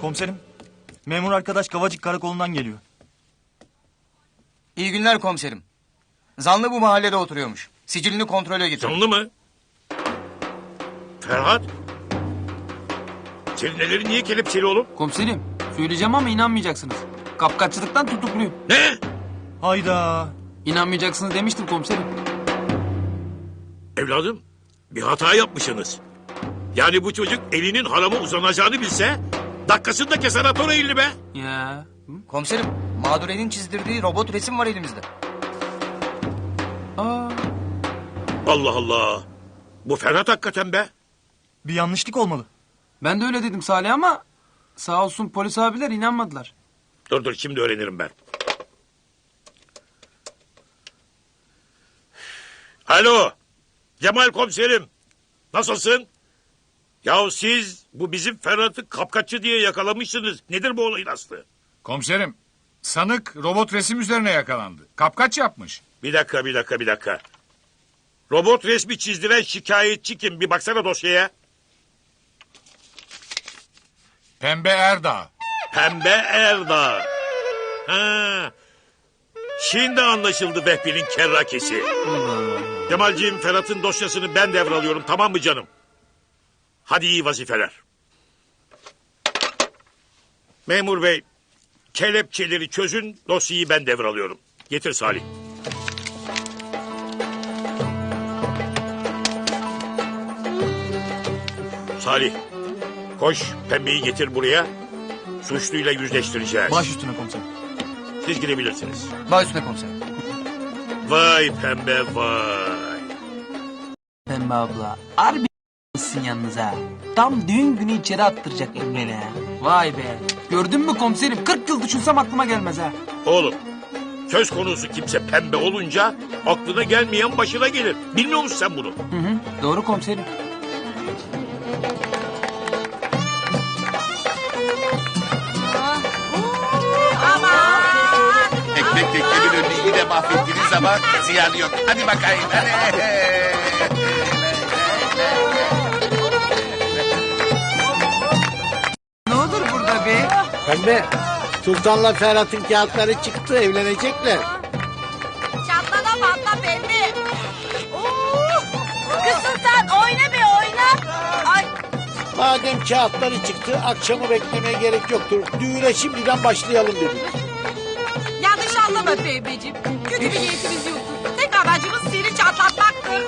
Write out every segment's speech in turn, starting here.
Komiserim, memur arkadaş Kavacık Karakolu'ndan geliyor. İyi günler komiserim. Zanlı bu mahallede oturuyormuş. Sicilini kontrole getir. Canlı mı? Ferhat? Senin ellerin niye kelepçeli oğlum? Komiserim söyleyeceğim ama inanmayacaksınız. Kapkaççılıktan tutukluyum. Ne? Hayda. İnanmayacaksınız demiştim komiserim. Evladım bir hata yapmışsınız. Yani bu çocuk elinin harama uzanacağını bilse dakikasında keser atar o elini be. Ya. Komiserim mağdurenin çizdirdiği robot resim var elimizde. Aa, Allah Allah. Bu Ferhat hakikaten be. Bir yanlışlık olmalı. ben de öyle dedim Salih ama sağ olsun polis abiler inanmadılar. Dur dur şimdi öğrenirim ben. Alo. Cemal komiserim. Nasılsın? Yahu siz bu bizim Ferhat'ı kapkaççı diye yakalamışsınız. Nedir bu olayın aslı? Komiserim, sanık robot resim üzerine yakalandı. Kapkaç yapmış. Bir dakika bir dakika bir dakika. Robot resmi çizdiren şikayetçi kim? Bir baksana dosyaya. Pembe Erdağ. Pembe Erdağ. Ha. Şimdi anlaşıldı Vehbi'nin kerrakesi. Cemalciğim Ferhat'ın dosyasını ben devralıyorum tamam mı canım? Hadi iyi vazifeler. Memur bey kelepçeleri çözün dosyayı ben devralıyorum. Getir Salih. Salih koş pembeyi getir buraya. Suçluyla yüzleştireceğiz. Baş üstüne komiserim. Siz gidebilirsiniz. Bağ üstüne komiserim. Vay pembe vay. Pembe abla harbi mısın yalnız ha. Tam düğün günü içeri attıracak Emre'ni ha. Vay be. Gördün mü komiserim 40 yıl düşünsem aklıma gelmez ha. Oğlum söz konusu kimse pembe olunca aklına gelmeyen başına gelir. Bilmiyor musun sen bunu? Hı hı, doğru komiserim. Ekmek teknenin önünü yine mahvettiniz ama ziyanı yok. Hadi bakayım. Hadi. Pembe, Sultan'la Ferhat'ın kağıtları çıktı, evlenecekler. Çatlana patla pembe. Oo! Kız Sultan oyna be oyna. Ay Madem kağıtları çıktı, akşamı beklemeye gerek yoktur. Düğüne şimdiden başlayalım dedik. yanlış anlama pembeciğim. Kötü bir niyetimiz yoktur. Tek amacımız seni çatlatmaktır.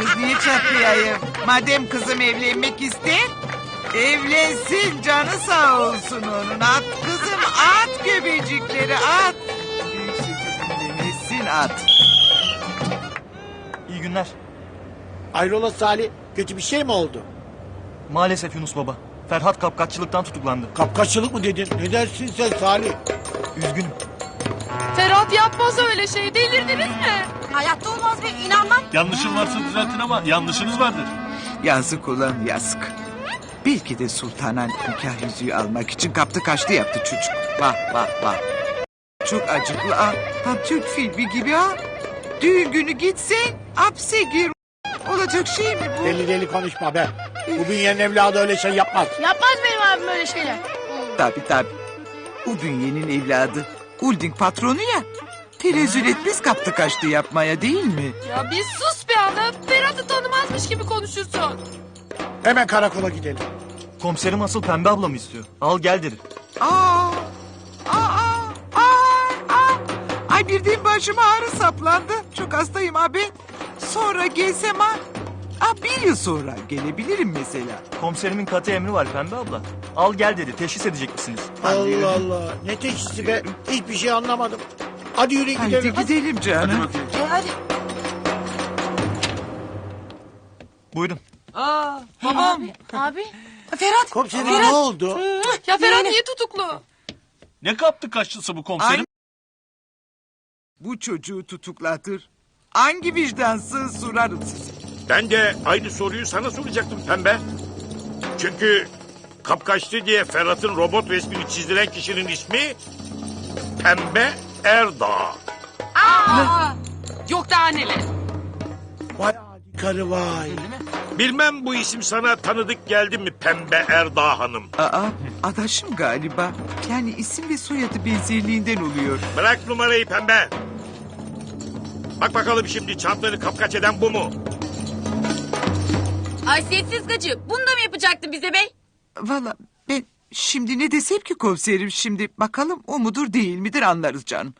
Kız niye çatlayayım? Madem kızım evlenmek ister, evlensin canı sağ olsun onun. At kızım at göbecikleri at. Büyük dinlemesin at. İyi günler. Ayrola Salih, kötü bir şey mi oldu? Maalesef Yunus Baba. Ferhat kapkaççılıktan tutuklandı. Kapkaççılık mı dedin? Ne dersin sen Salih? Üzgünüm. Ferhat yapmaz öyle şey delirdiniz mi? Hayatta olmaz be inanmam. Yanlışım varsa düzeltin ama yanlışınız vardır. Yazık ulan yazık. Belki de sultana nikah yüzüğü almak için kaptı kaçtı yaptı çocuk. Vah vah vah. Çok acıklı ha. Tam Türk filmi gibi ha. Düğün günü gitsen hapse gir. Olacak şey mi bu? Deli deli konuşma be. Bu bünyenin evladı öyle şey yapmaz. Yapmaz benim abim öyle şeyler. Tabi tabi. O bünyenin evladı. Holding patronu ya. Tenezzül etmez kaptı kaçtı yapmaya değil mi? Ya bir sus bir anda. Ferhat'ı tanımazmış gibi konuşursun. Hemen karakola gidelim. Komiserim asıl pembe ablamı istiyor. Al gel dedi. Aa, aa, aa, aa. Ay birden başıma ağrı saplandı. Çok hastayım abi. Sonra gelsem ha. Aa, bir yıl sonra gelebilirim mesela. Komiserimin katı emri var pembe abla. Al gel dedi. Teşhis edecek misiniz? Allah Allah. Ne teşhisi be? Hiçbir şey anlamadım. Hadi yürüyün Haydi gidelim. gidelim canım. hadi. Buyurun. Aa, babam. Abi. Ferhat. Komiserim ne oldu? Ya Ferhat niye tutuklu? Ne kaptı kaçlısı bu komiserim? Bu çocuğu tutuklatır. Hangi vicdansız sorarım size. Ben de aynı soruyu sana soracaktım pembe. Çünkü kapkaçtı diye Ferhat'ın robot resmini çizdiren kişinin ismi Pembe Erdağ. Aa, yok daha neler. Vay Karı vay. Bilmem bu isim sana tanıdık geldi mi Pembe Erdağ Hanım? Aa, adaşım galiba. Yani isim ve soyadı benzerliğinden oluyor. Bırak numarayı Pembe. Bak bakalım şimdi çantları kapkaç eden bu mu? Haysiyetsiz gacı. Bunu da mı yapacaktın bize bey? Valla ben şimdi ne desem ki komiserim şimdi bakalım o mudur değil midir anlarız canım.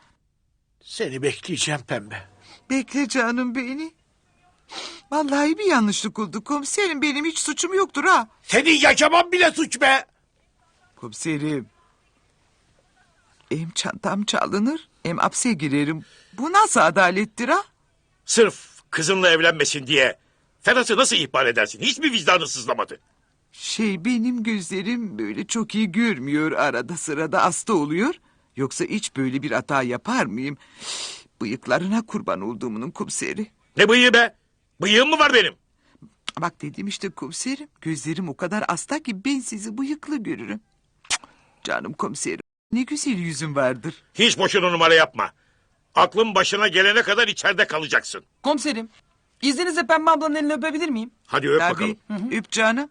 Seni bekleyeceğim pembe. Bekle canım beni. Vallahi bir yanlışlık oldu komiserim benim hiç suçum yoktur ha. Senin yaşaman bile suç be. Komiserim. Hem çantam çalınır hem hapse girerim. Bu nasıl adalettir ha? Sırf kızınla evlenmesin diye Ferhat'ı nasıl ihbar edersin? Hiç mi vicdanı sızlamadı? Şey benim gözlerim böyle çok iyi görmüyor arada sırada hasta oluyor. Yoksa hiç böyle bir hata yapar mıyım? Bıyıklarına kurban olduğumun komiseri. Ne bıyığı be? Bıyığım mı var benim? Bak dedim işte komiserim. Gözlerim o kadar hasta ki ben sizi bıyıklı görürüm. Cık, Canım komiserim. Ne güzel yüzün vardır. Hiç boşuna numara yapma. Aklın başına gelene kadar içeride kalacaksın. Komiserim. İzninizle Pembe ablanın elini öpebilir miyim? Hadi öp Tabii. bakalım. Öp canım.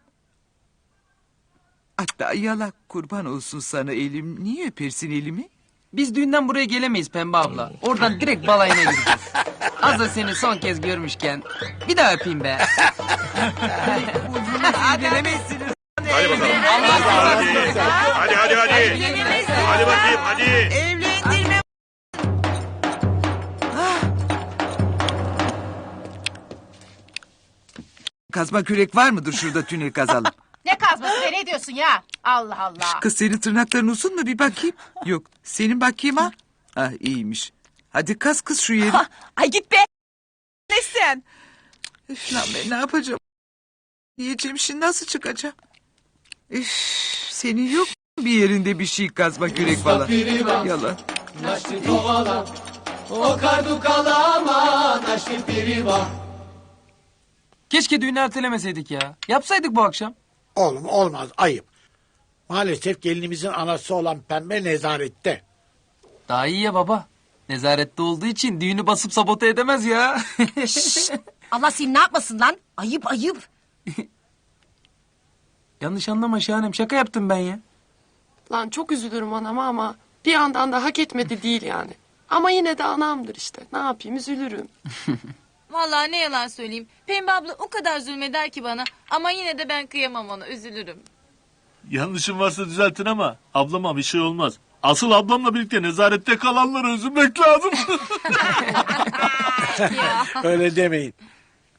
Hatta yalak kurban olsun sana elim. Niye öpersin elimi? Biz düğünden buraya gelemeyiz Pembe abla. Oradan direkt balayına gideceğiz. Az da seni son kez görmüşken bir daha öpeyim be. Hadi bakalım. Hadi. Hadi hadi hadi. Hadi bakayım hadi. Evlendirme. Kazma kürek var mıdır şurada tünel kazalım? Ne kazması be ne diyorsun ya? Allah Allah. Kız senin tırnakların uzun mu bir bakayım? Yok senin bakayım ha? Ah iyiymiş. Hadi kaz kız şu yeri. Ay git be. Ne sen? Üf, lan ben ne yapacağım? Yiyeceğim şimdi nasıl çıkacağım? Üf, senin yok mu bir yerinde bir şey kazma kürek falan? Yalan. Keşke düğünü ertelemeseydik ya. Yapsaydık bu akşam. Oğlum olmaz ayıp. Maalesef gelinimizin anası olan pembe nezarette. Daha iyi ya baba. Nezarette olduğu için düğünü basıp sabote edemez ya. Allah seni ne yapmasın lan? Ayıp ayıp. Yanlış anlama Şahanem şaka yaptım ben ya. Lan çok üzülürüm anama ama bir yandan da hak etmedi değil yani. Ama yine de anamdır işte. Ne yapayım üzülürüm. Vallahi ne yalan söyleyeyim. Pembe abla o kadar zulmeder ki bana. Ama yine de ben kıyamam ona üzülürüm. Yanlışım varsa düzeltin ama ablama bir şey olmaz. Asıl ablamla birlikte nezarette kalanları üzülmek lazım. Öyle demeyin.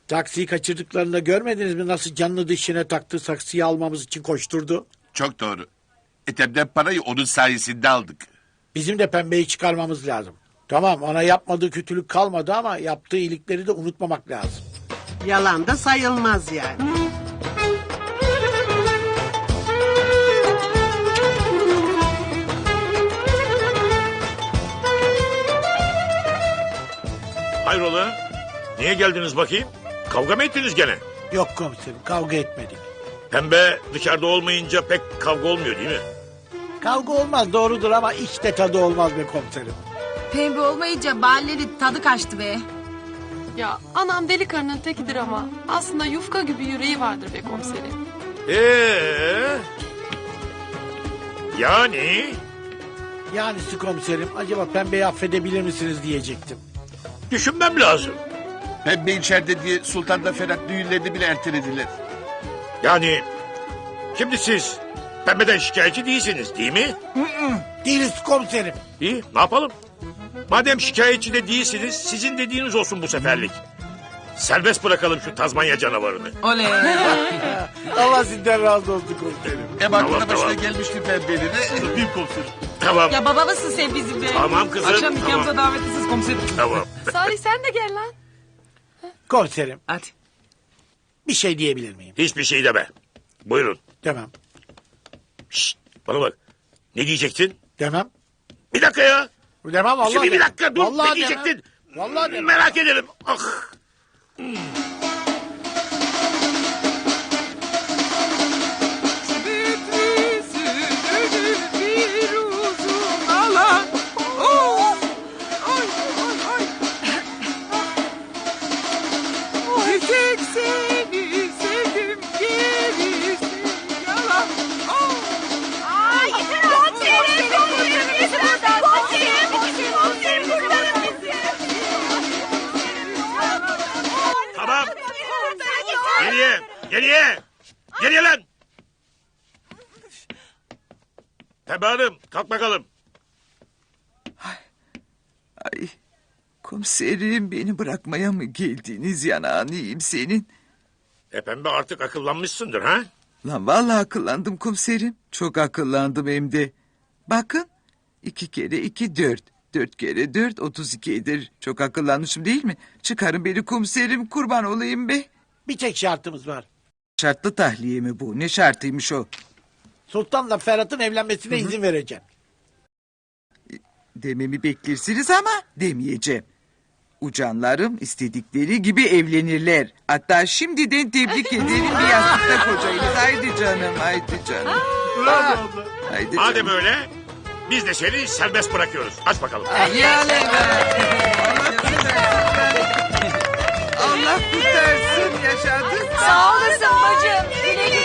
Taksiyi kaçırdıklarında görmediniz mi nasıl canını dişine taktı taksiyi almamız için koşturdu. Çok doğru. Etemden parayı onun sayesinde aldık. Bizim de pembeyi çıkarmamız lazım. Tamam ona yapmadığı kötülük kalmadı ama yaptığı iyilikleri de unutmamak lazım. Yalan da sayılmaz yani. Hayrola? Niye geldiniz bakayım? Kavga mı ettiniz gene? Yok komiserim kavga etmedik. Pembe dışarıda olmayınca pek kavga olmuyor değil mi? Kavga olmaz doğrudur ama işte tadı olmaz be komiserim. Pembe olmayınca balleri tadı kaçtı be. Ya anam deli karının tekidir ama aslında yufka gibi yüreği vardır be komiserim. Ee? Yani Yani komiserim acaba pembeyi affedebilir misiniz diyecektim. düşünmem lazım. Pembe içeride diye Sultan'da Ferhat düğünlerini bile ertelediler. Yani şimdi siz pembeden şikayetçi değilsiniz değil mi? Değiliz komiserim. İyi ne yapalım? Madem şikayetçi de değilsiniz sizin dediğiniz olsun bu seferlik. Serbest bırakalım şu Tazmanya canavarını. Oley. Allah sizden razı olsun komiserim. Hem aklına Tamam, başına tamam. gelmişti pembenin. Öpeyim komiserim. Tamam. Ya baba mısın sen bizim be? Tamam kızım. Akşam nikahımıza Tamam. davetlisiz komiserim. tamam. Salih sen de gel lan. Komiserim Hadi. bir şey diyebilir miyim? Hiçbir şey deme. Buyurun. Demem. Şşt, bana bak. Ne diyecektin? Demem. Bir dakika ya. Demem vallahi. Şimdi bir demem. dakika dur. Vallahi ne diyecektin? demem. Vallahi demem. Merak ederim. Ah. Geriye! Geriye lan! Pembe Hanım kalk bakalım. Ay komiserim beni bırakmaya mı geldiniz yanağınıyım senin? E pembe artık akıllanmışsındır ha? Lan vallahi akıllandım komiserim. Çok akıllandım hem de. Bakın iki kere iki dört. Dört kere dört otuz iki eder. Çok akıllanmışım değil mi? Çıkarın beni komiserim kurban olayım be. Bir tek şartımız var. Şartlı tahliye mi bu? Ne şartıymış o? Sultan'la Ferhat'ın evlenmesine izin vereceğim. Dememi beklersiniz ama demeyeceğim. Ucanlarım istedikleri gibi evlenirler. Hatta şimdiden tebrik ederim bir yastıkta kocayınız. Haydi canım, haydi canım. Haydi Madem canım. öyle biz de seni serbest bırakıyoruz. Aç bakalım. Ya Allah kurtarsın. Allah kurtarsın yaşadı. Sağ olasın bacım. Güle güle.